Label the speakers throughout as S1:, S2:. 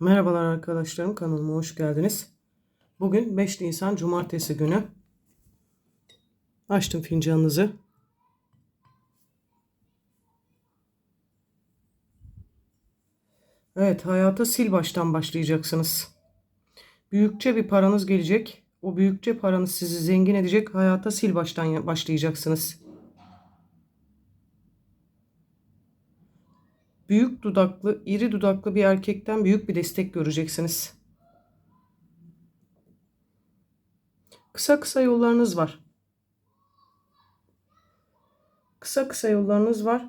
S1: Merhabalar arkadaşlarım kanalıma hoş geldiniz. Bugün 5 Nisan Cumartesi günü. Açtım fincanınızı. Evet hayata sil baştan başlayacaksınız. Büyükçe bir paranız gelecek. O büyükçe paranız sizi zengin edecek. Hayata sil baştan başlayacaksınız. Büyük dudaklı, iri dudaklı bir erkekten büyük bir destek göreceksiniz. Kısa kısa yollarınız var. Kısa kısa yollarınız var.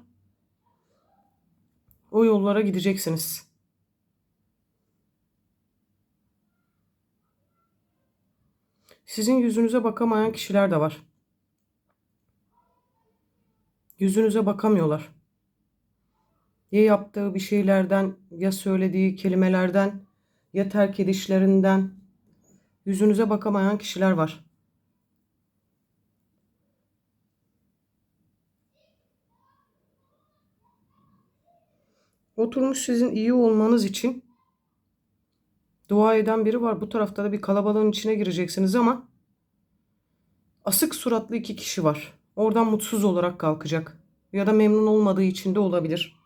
S1: O yollara gideceksiniz. Sizin yüzünüze bakamayan kişiler de var. Yüzünüze bakamıyorlar. Ya yaptığı bir şeylerden, ya söylediği kelimelerden, ya terk edişlerinden yüzünüze bakamayan kişiler var. Oturmuş sizin iyi olmanız için dua eden biri var. Bu tarafta da bir kalabalığın içine gireceksiniz ama asık suratlı iki kişi var. Oradan mutsuz olarak kalkacak. Ya da memnun olmadığı için de olabilir.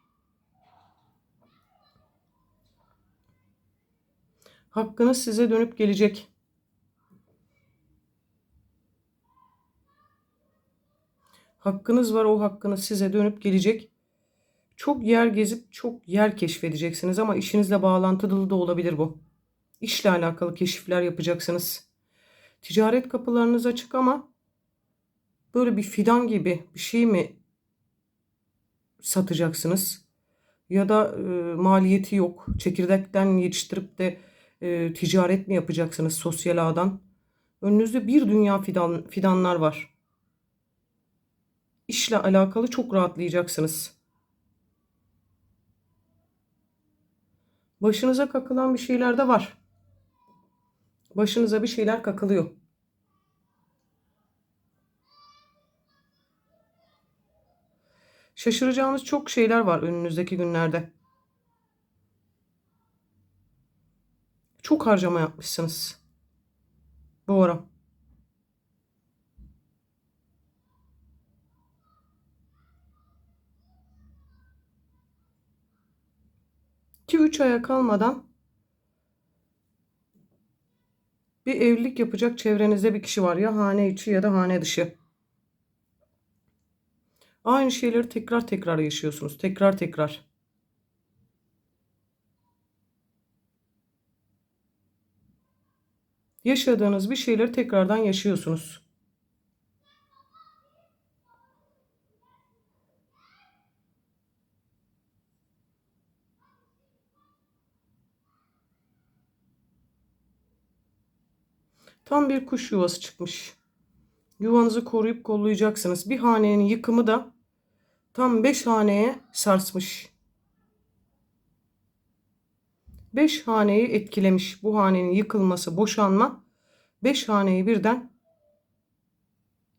S1: Hakkınız size dönüp gelecek. Hakkınız var o hakkınız size dönüp gelecek. Çok yer gezip çok yer keşfedeceksiniz ama işinizle bağlantılı da olabilir bu. İşle alakalı keşifler yapacaksınız. Ticaret kapılarınız açık ama böyle bir fidan gibi bir şey mi satacaksınız? Ya da e, maliyeti yok. Çekirdekten yetiştirip de e, ticaret mi yapacaksınız sosyal ağdan? Önünüzde bir dünya fidan, fidanlar var. İşle alakalı çok rahatlayacaksınız. Başınıza kakılan bir şeyler de var. Başınıza bir şeyler kakılıyor. Şaşıracağınız çok şeyler var önünüzdeki günlerde. Çok harcama yapmışsınız. Bu ara. İki üç aya kalmadan bir evlilik yapacak çevrenizde bir kişi var. Ya hane içi ya da hane dışı. Aynı şeyleri tekrar tekrar yaşıyorsunuz. Tekrar tekrar. Yaşadığınız bir şeyleri tekrardan yaşıyorsunuz. Tam bir kuş yuvası çıkmış. Yuvanızı koruyup kollayacaksınız. Bir hanenin yıkımı da tam beş haneye sarsmış. Beş haneyi etkilemiş. Bu hanenin yıkılması, boşanma beş haneyi birden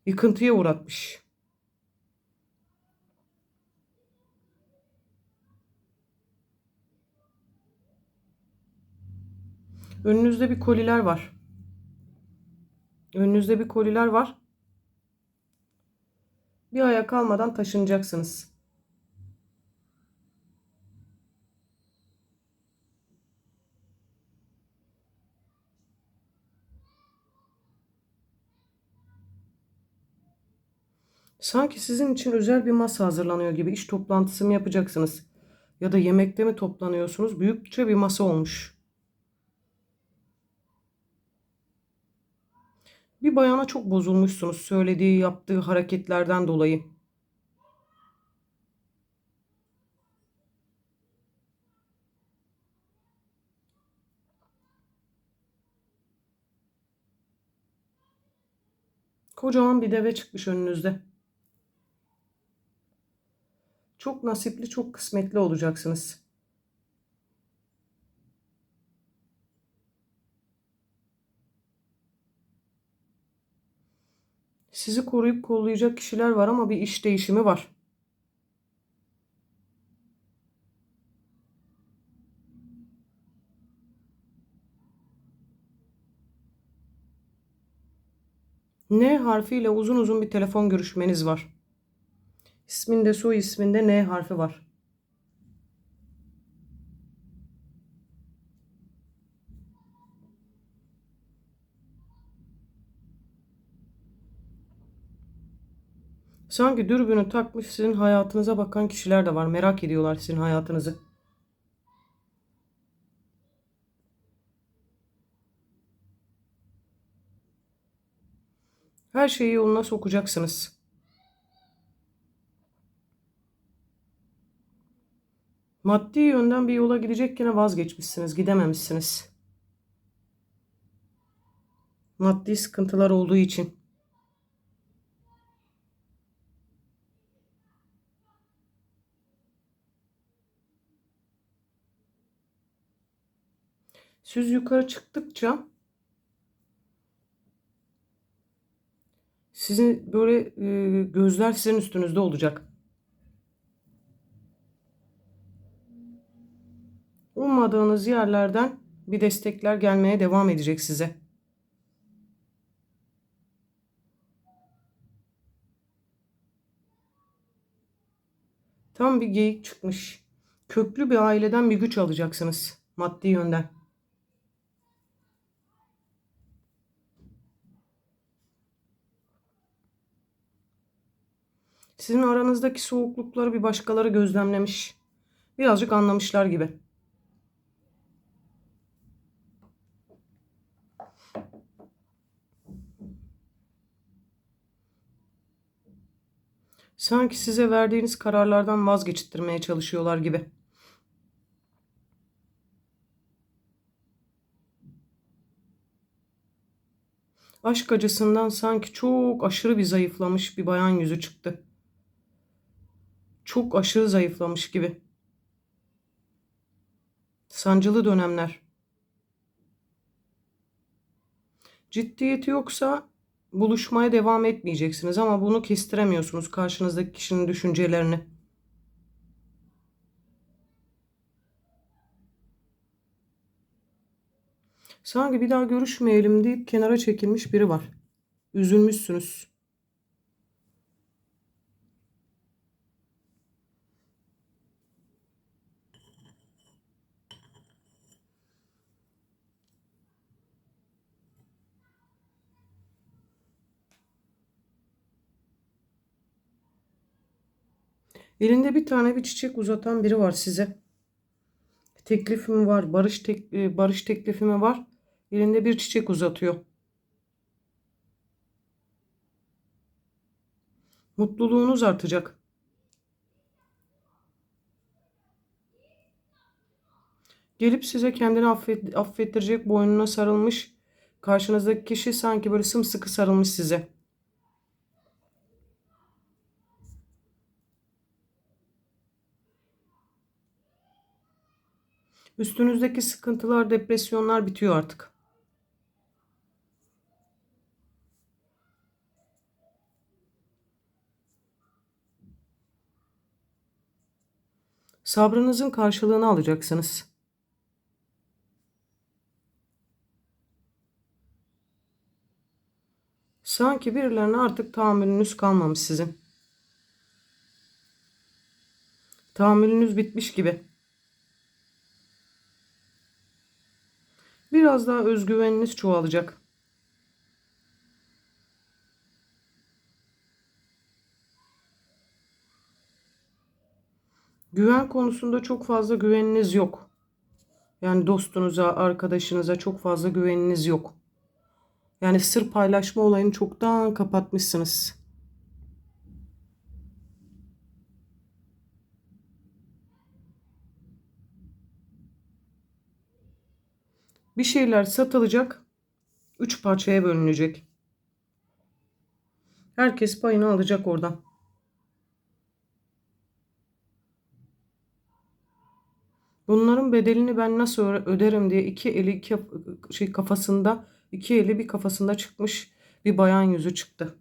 S1: yıkıntıya uğratmış. Önünüzde bir koliler var. Önünüzde bir koliler var. Bir aya kalmadan taşınacaksınız. Sanki sizin için özel bir masa hazırlanıyor gibi iş toplantısı mı yapacaksınız? Ya da yemekte mi toplanıyorsunuz? Büyükçe bir masa olmuş. Bir bayana çok bozulmuşsunuz söylediği, yaptığı hareketlerden dolayı. Kocaman bir deve çıkmış önünüzde. Çok nasipli, çok kısmetli olacaksınız. Sizi koruyup kollayacak kişiler var ama bir iş değişimi var. N harfiyle uzun uzun bir telefon görüşmeniz var. İsminde soy isminde N harfi var. Sanki dürbünü takmış sizin hayatınıza bakan kişiler de var. Merak ediyorlar sizin hayatınızı. Her şeyi yoluna sokacaksınız. Maddi yönden bir yola gidecekken vazgeçmişsiniz, gidememişsiniz. Maddi sıkıntılar olduğu için. Siz yukarı çıktıkça sizin böyle gözler sizin üstünüzde olacak. Ummadığınız yerlerden bir destekler gelmeye devam edecek size. Tam bir geyik çıkmış. Köklü bir aileden bir güç alacaksınız maddi yönden. Sizin aranızdaki soğuklukları bir başkaları gözlemlemiş. Birazcık anlamışlar gibi. Sanki size verdiğiniz kararlardan vazgeçittirmeye çalışıyorlar gibi. Aşk acısından sanki çok aşırı bir zayıflamış bir bayan yüzü çıktı. Çok aşırı zayıflamış gibi. Sancılı dönemler. Ciddiyeti yoksa buluşmaya devam etmeyeceksiniz ama bunu kestiremiyorsunuz karşınızdaki kişinin düşüncelerini. Sanki bir daha görüşmeyelim deyip kenara çekilmiş biri var. Üzülmüşsünüz. Elinde bir tane bir çiçek uzatan biri var size. Teklifim var, barış tek, e, barış teklifimi var. Elinde bir çiçek uzatıyor. Mutluluğunuz artacak. Gelip size kendini affet, affettirecek boynuna sarılmış. Karşınızdaki kişi sanki böyle sımsıkı sarılmış size. Üstünüzdeki sıkıntılar, depresyonlar bitiyor artık. Sabrınızın karşılığını alacaksınız. Sanki birilerine artık tahammülünüz kalmamış sizin. Tahammülünüz bitmiş gibi. Biraz daha özgüveniniz çoğalacak. Güven konusunda çok fazla güveniniz yok. Yani dostunuza, arkadaşınıza çok fazla güveniniz yok. Yani sır paylaşma olayını çoktan kapatmışsınız. Bir şeyler satılacak. Üç parçaya bölünecek. Herkes payını alacak oradan. Bunların bedelini ben nasıl öderim diye iki eli iki şey kafasında iki eli bir kafasında çıkmış bir bayan yüzü çıktı.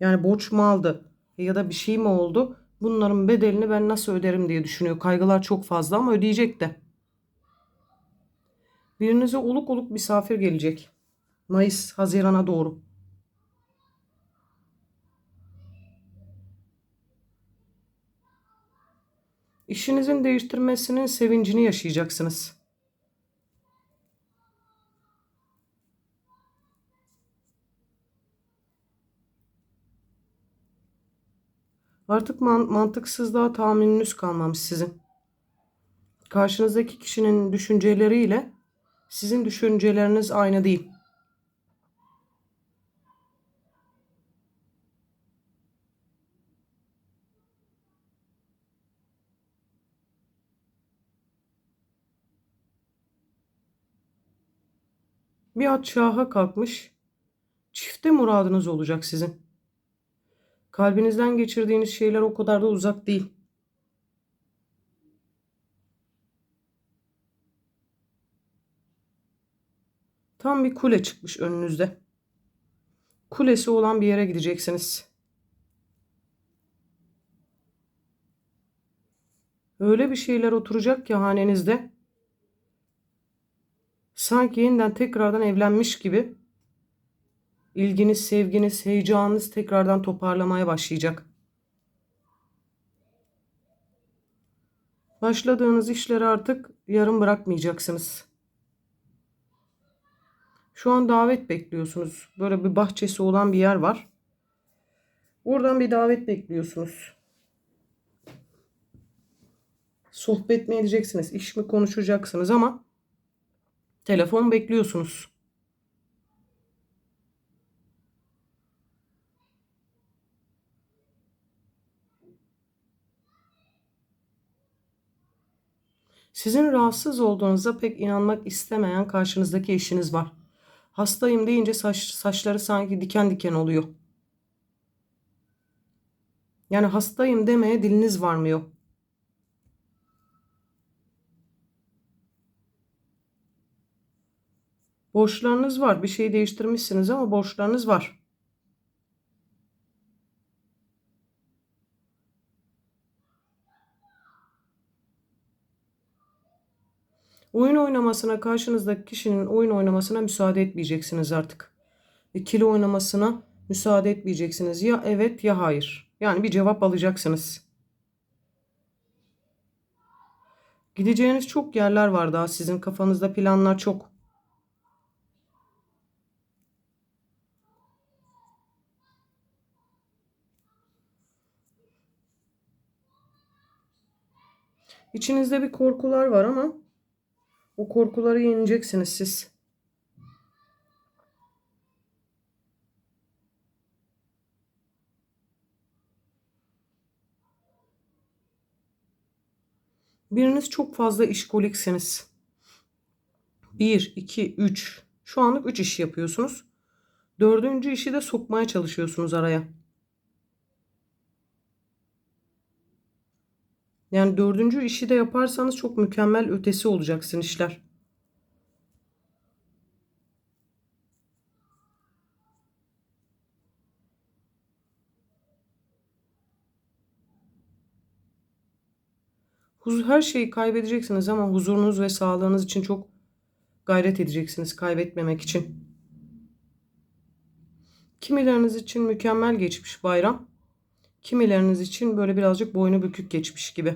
S1: Yani borç mu aldı ya da bir şey mi oldu? Bunların bedelini ben nasıl öderim diye düşünüyor. Kaygılar çok fazla ama ödeyecek de. Birinize oluk oluk misafir gelecek. Mayıs, Haziran'a doğru. İşinizin değiştirmesinin sevincini yaşayacaksınız. Artık man mantıksızlığa tahmininiz kalmamış sizin. Karşınızdaki kişinin düşünceleriyle sizin düşünceleriniz aynı değil. Bir at şaha kalkmış. Çifte muradınız olacak sizin. Kalbinizden geçirdiğiniz şeyler o kadar da uzak değil. Tam bir kule çıkmış önünüzde. Kulesi olan bir yere gideceksiniz. Öyle bir şeyler oturacak ki hanenizde. Sanki yeniden tekrardan evlenmiş gibi ilginiz, sevginiz, heyecanınız tekrardan toparlamaya başlayacak. Başladığınız işleri artık yarım bırakmayacaksınız. Şu an davet bekliyorsunuz. Böyle bir bahçesi olan bir yer var. Oradan bir davet bekliyorsunuz. Sohbet mi edeceksiniz, iş mi konuşacaksınız ama telefon bekliyorsunuz. Sizin rahatsız olduğunuza pek inanmak istemeyen karşınızdaki eşiniz var. Hastayım deyince saç, saçları sanki diken diken oluyor. Yani hastayım demeye diliniz varmıyor. Borçlarınız var. Bir şey değiştirmişsiniz ama borçlarınız var. Oyun oynamasına karşınızdaki kişinin oyun oynamasına müsaade etmeyeceksiniz artık. İkili oynamasına müsaade etmeyeceksiniz. Ya evet ya hayır. Yani bir cevap alacaksınız. Gideceğiniz çok yerler var daha sizin kafanızda planlar çok. İçinizde bir korkular var ama o korkuları yeneceksiniz siz. Biriniz çok fazla işkoliksiniz. 1, 2, 3. Şu anlık 3 iş yapıyorsunuz. Dördüncü işi de sokmaya çalışıyorsunuz araya. Yani dördüncü işi de yaparsanız çok mükemmel ötesi olacaksın işler. Huzur, her şeyi kaybedeceksiniz ama huzurunuz ve sağlığınız için çok gayret edeceksiniz kaybetmemek için. Kimileriniz için mükemmel geçmiş bayram. Kimileriniz için böyle birazcık boynu bükük geçmiş gibi.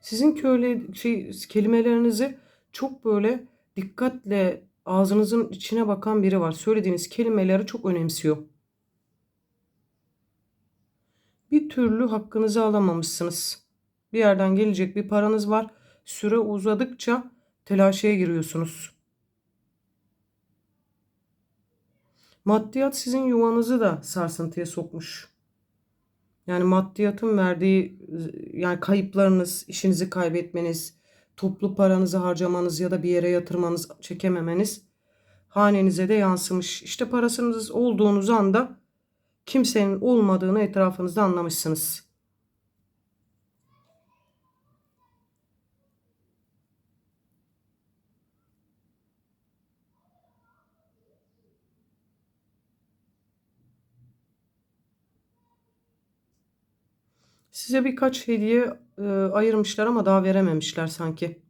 S1: Sizin köyle şey kelimelerinizi çok böyle dikkatle ağzınızın içine bakan biri var. Söylediğiniz kelimeleri çok önemsiyor. Bir türlü hakkınızı alamamışsınız. Bir yerden gelecek bir paranız var. Süre uzadıkça telaşeye giriyorsunuz. Maddiyat sizin yuvanızı da sarsıntıya sokmuş. Yani maddiyatın verdiği yani kayıplarınız, işinizi kaybetmeniz, toplu paranızı harcamanız ya da bir yere yatırmanız, çekememeniz hanenize de yansımış. İşte parasınız olduğunuz anda kimsenin olmadığını etrafınızda anlamışsınız. Size birkaç hediye e, ayırmışlar ama daha verememişler sanki.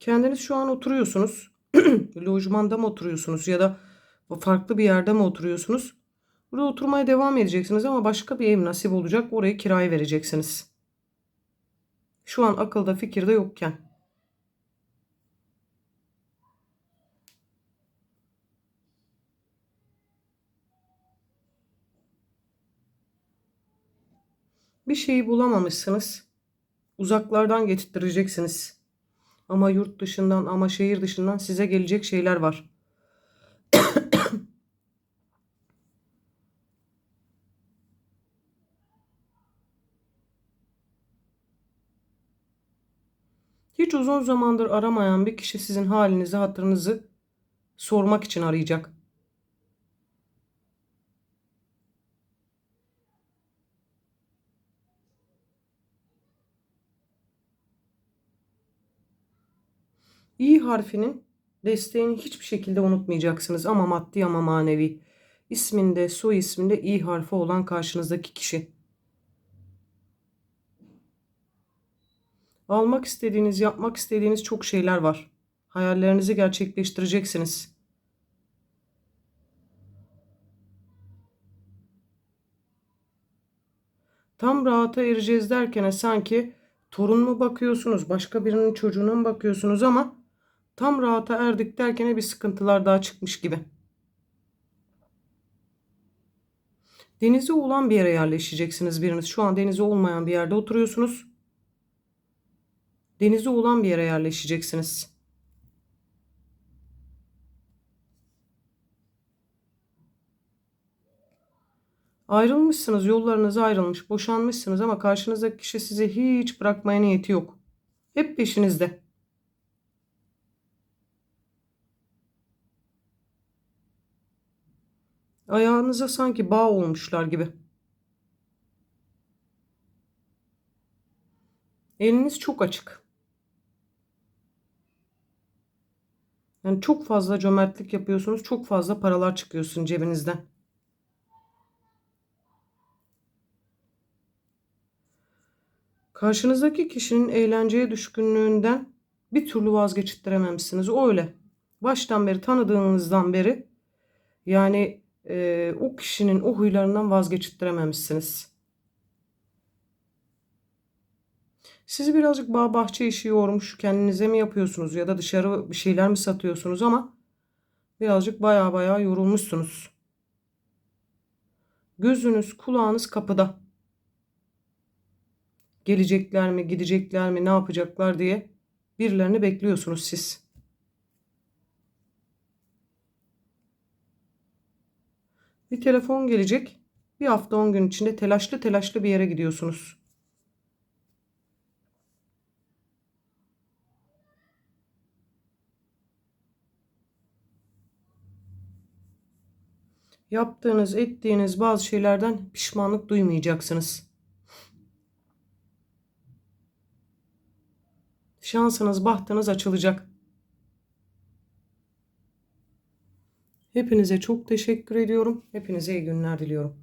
S1: Kendiniz şu an oturuyorsunuz. Lojmanda mı oturuyorsunuz ya da farklı bir yerde mi oturuyorsunuz? Burada oturmaya devam edeceksiniz ama başka bir ev nasip olacak. Orayı kiraya vereceksiniz. Şu an akılda fikirde yokken. Bir şeyi bulamamışsınız. Uzaklardan getirttireceksiniz. Ama yurt dışından ama şehir dışından size gelecek şeyler var. Hiç uzun zamandır aramayan bir kişi sizin halinizi, hatırınızı sormak için arayacak. İ harfinin desteğini hiçbir şekilde unutmayacaksınız ama maddi ama manevi. İsminde, soy isminde İ harfi olan karşınızdaki kişi. Almak istediğiniz, yapmak istediğiniz çok şeyler var. Hayallerinizi gerçekleştireceksiniz. Tam rahata ereceğiz derken sanki torun mu bakıyorsunuz, başka birinin çocuğuna mı bakıyorsunuz ama tam rahata erdik derken bir sıkıntılar daha çıkmış gibi. Denizi olan bir yere yerleşeceksiniz biriniz. Şu an denizi olmayan bir yerde oturuyorsunuz. Denizi olan bir yere yerleşeceksiniz. Ayrılmışsınız, yollarınız ayrılmış, boşanmışsınız ama karşınızdaki kişi sizi hiç bırakmaya niyeti yok. Hep peşinizde. Ayağınıza sanki bağ olmuşlar gibi. Eliniz çok açık. Yani çok fazla cömertlik yapıyorsunuz. Çok fazla paralar çıkıyorsun cebinizden. Karşınızdaki kişinin eğlenceye düşkünlüğünden bir türlü vazgeçittirememişsiniz. O öyle. Baştan beri tanıdığınızdan beri yani e, o kişinin o huylarından vazgeçittirememişsiniz. Sizi birazcık bağ bahçe işi yormuş. Kendinize mi yapıyorsunuz ya da dışarı bir şeyler mi satıyorsunuz ama birazcık baya baya yorulmuşsunuz. Gözünüz, kulağınız kapıda. Gelecekler mi, gidecekler mi, ne yapacaklar diye birilerini bekliyorsunuz siz. Bir telefon gelecek. Bir hafta on gün içinde telaşlı telaşlı bir yere gidiyorsunuz. Yaptığınız, ettiğiniz bazı şeylerden pişmanlık duymayacaksınız. Şansınız, bahtınız açılacak. Hepinize çok teşekkür ediyorum. Hepinize iyi günler diliyorum.